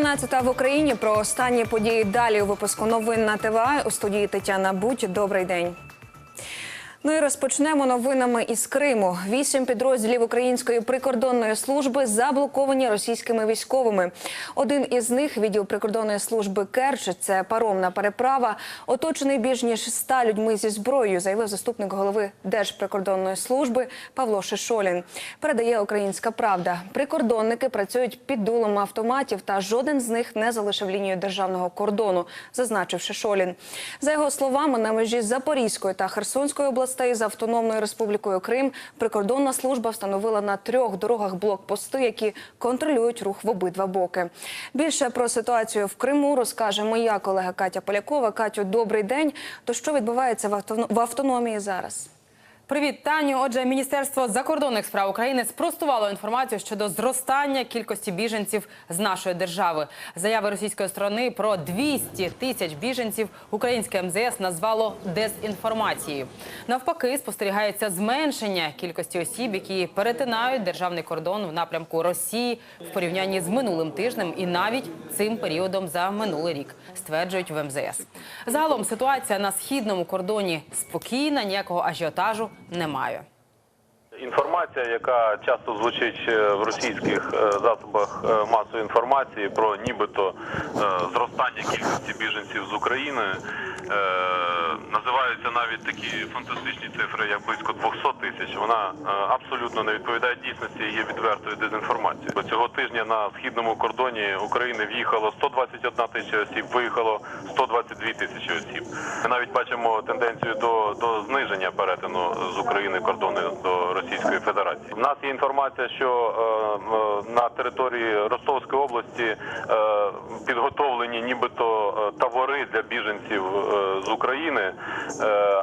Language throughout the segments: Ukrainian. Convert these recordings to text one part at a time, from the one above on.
14 в Україні про останні події далі у випуску новин на ТВА у студії Тетяна Будь. Добрий день. Ну і розпочнемо новинами із Криму. Вісім підрозділів української прикордонної служби заблоковані російськими військовими. Один із них відділ прикордонної служби Керч. Це паромна переправа, оточений більш ніж ста людьми зі зброєю, заявив заступник голови Держприкордонної служби Павло Шишолін. Передає Українська Правда. Прикордонники працюють під дулом автоматів, та жоден з них не залишив лінію державного кордону, зазначив Шишолін. За його словами, на межі Запорізької та Херсонської областей з Автономною Республікою Крим прикордонна служба встановила на трьох дорогах блокпости, які контролюють рух в обидва боки. Більше про ситуацію в Криму розкаже моя колега Катя Полякова. Катю, добрий день. То що відбувається в автоно- автономії зараз? Привіт, Таню. Отже, Міністерство закордонних справ України спростувало інформацію щодо зростання кількості біженців з нашої держави. Заяви російської сторони про 200 тисяч біженців українське МЗС назвало дезінформацією. Навпаки, спостерігається зменшення кількості осіб, які перетинають державний кордон в напрямку Росії в порівнянні з минулим тижнем і навіть цим періодом за минулий рік, стверджують в МЗС. Загалом ситуація на східному кордоні спокійна, ніякого ажіотажу немає. Інформація, яка часто звучить е, в російських е, засобах е, масової інформації про нібито зростання кількості біженців з України, називаються навіть такі фантастичні цифри, як близько 200 тисяч. Вона абсолютно не відповідає дійсності і є відвертою дезінформацією. Бо цього тижня на східному кордоні України в'їхало 121 тисяча осіб, виїхало 122 тисячі осіб. Ми навіть бачимо тенденцію до, до зниження перетину з України кордону до. У нас є інформація, що е, е, на території Ростовської області е, підготовлені нібито табори для біженців з України,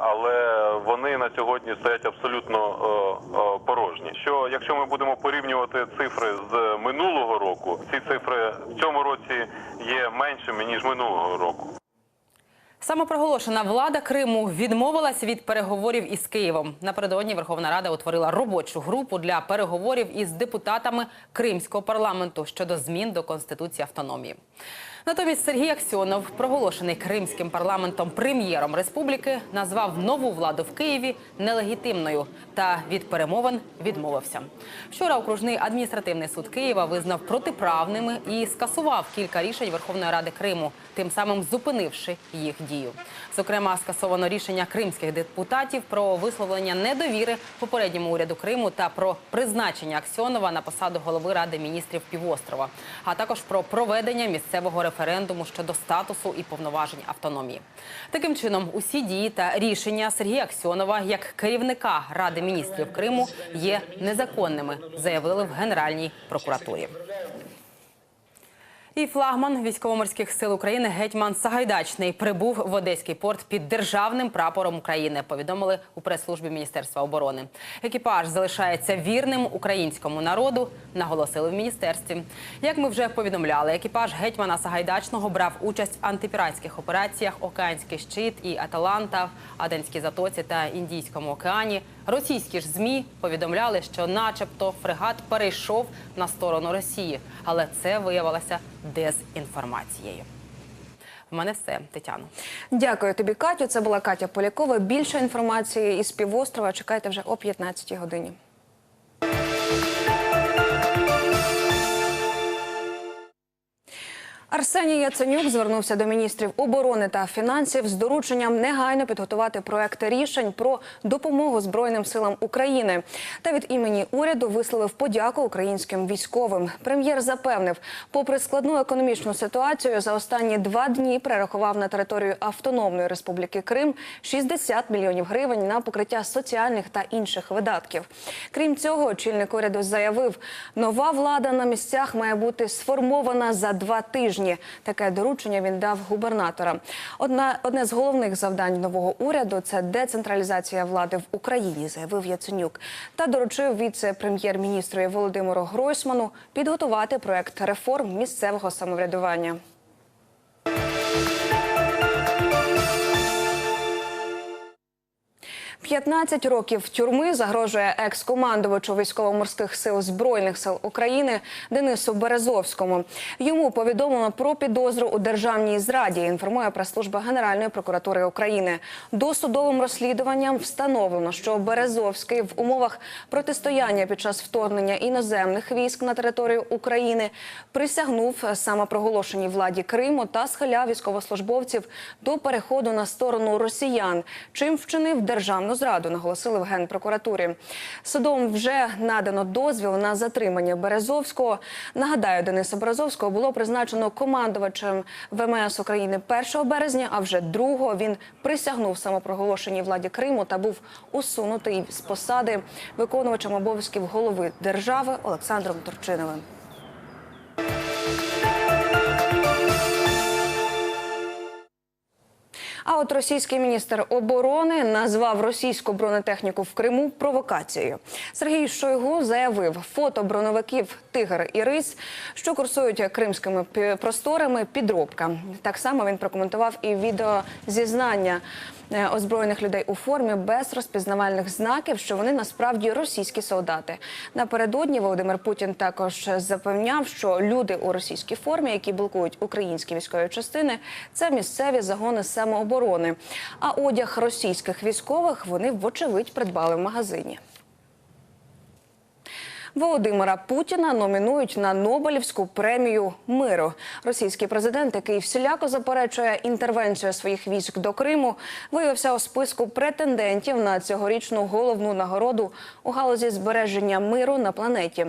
але вони на сьогодні стоять абсолютно порожні. Що якщо ми будемо порівнювати цифри з минулого року, ці цифри в цьому році є меншими ніж минулого року. Самопроголошена влада Криму відмовилась від переговорів із Києвом. Напередодні Верховна Рада утворила робочу групу для переговорів із депутатами Кримського парламенту щодо змін до конституції автономії. Натомість Сергій Аксьонов, проголошений кримським парламентом прем'єром республіки, назвав нову владу в Києві нелегітимною та від перемовин відмовився. Вчора окружний адміністративний суд Києва визнав протиправними і скасував кілька рішень Верховної Ради Криму, тим самим зупинивши їх дію. Зокрема, скасовано рішення кримських депутатів про висловлення недовіри попередньому уряду Криму та про призначення Аксьонова на посаду голови ради міністрів півострова, а також про проведення місцевого референдуму щодо статусу і повноважень автономії. Таким чином, усі дії та рішення Сергія Аксьонова як керівника ради міністрів Криму є незаконними, заявили в Генеральній прокуратурі. І флагман військово-морських сил України гетьман Сагайдачний прибув в Одеський порт під державним прапором України. Повідомили у прес-службі Міністерства оборони. Екіпаж залишається вірним українському народу. Наголосили в міністерстві. Як ми вже повідомляли, екіпаж гетьмана Сагайдачного брав участь в антипіратських операціях Океанський щит і Аталанта в Аденській затоці та Індійському океані. Російські ж змі повідомляли, що, начебто, фрегат перейшов на сторону Росії, але це виявилося дезінформацією. В мене все, Тетяно. Дякую тобі, Катю. Це була Катя Полякова. Більше інформації із півострова чекайте вже о 15 годині. Арсеній Яценюк звернувся до міністрів оборони та фінансів з дорученням негайно підготувати проекти рішень про допомогу Збройним силам України. Та від імені уряду висловив подяку українським військовим. Прем'єр запевнив, попри складну економічну ситуацію, за останні два дні перерахував на територію Автономної Республіки Крим 60 мільйонів гривень на покриття соціальних та інших видатків. Крім цього, очільник уряду заявив, нова влада на місцях має бути сформована за два тижні. Таке доручення він дав губернаторам. Одна одне з головних завдань нового уряду це децентралізація влади в Україні, заявив Яценюк. Та доручив віце-прем'єр-міністру Володимиру Гройсману підготувати проект реформ місцевого самоврядування. 15 років тюрми загрожує екс-командувачу військово-морських сил збройних сил України Денису Березовському. Йому повідомлено про підозру у державній зраді. Інформує прес-служба Генеральної прокуратури України. Досудовим розслідуванням встановлено, що Березовський в умовах протистояння під час вторгнення іноземних військ на територію України присягнув самопроголошеній владі Криму та схиляв військовослужбовців до переходу на сторону росіян, чим вчинив державну зраду, наголосили в генпрокуратурі. Судом вже надано дозвіл на затримання Березовського. Нагадаю, Дениса Березовського було призначено командувачем ВМС України 1 березня. А вже 2 він присягнув самопроголошеній владі Криму та був усунутий з посади виконувачем обов'язків голови держави Олександром Турчиновим. А от російський міністр оборони назвав російську бронетехніку в Криму провокацією. Сергій Шойгу заявив, фото броневиків Тигр і Рись, що курсують кримськими просторами, підробка. Так само він прокоментував і відеозізнання е, озброєних людей у формі без розпізнавальних знаків, що вони насправді російські солдати. Напередодні Володимир Путін також запевняв, що люди у російській формі, які блокують українські військові частини, це місцеві загони самооборони. А одяг російських військових вони вочевидь придбали в магазині. Володимира Путіна номінують на Нобелівську премію миру. Російський президент, який всіляко заперечує інтервенцію своїх військ до Криму, виявився у списку претендентів на цьогорічну головну нагороду у галузі збереження миру на планеті.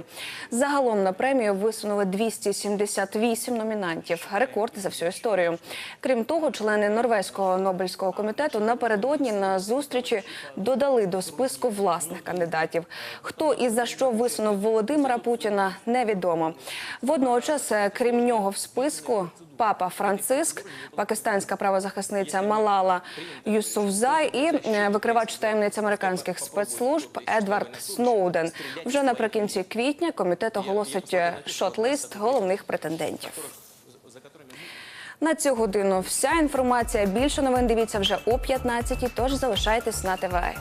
Загалом на премію висунули 278 номінантів. Рекорд за всю історію. Крім того, члени Норвезького Нобелівського комітету напередодні на зустрічі додали до списку власних кандидатів. Хто і за що висунув Володимира Путіна, невідомо. Водночас, е, крім нього, в списку папа Франциск, пакистанська правозахисниця Малала Юсуфзай і е, викривач таємниць американських спецслужб Едвард Сноуден. Вже наприкінці квітня комітет оголосить е, шот-лист головних претендентів. На цю годину вся інформація. Більше новин дивіться вже о 15 Тож залишайтесь на ТВА.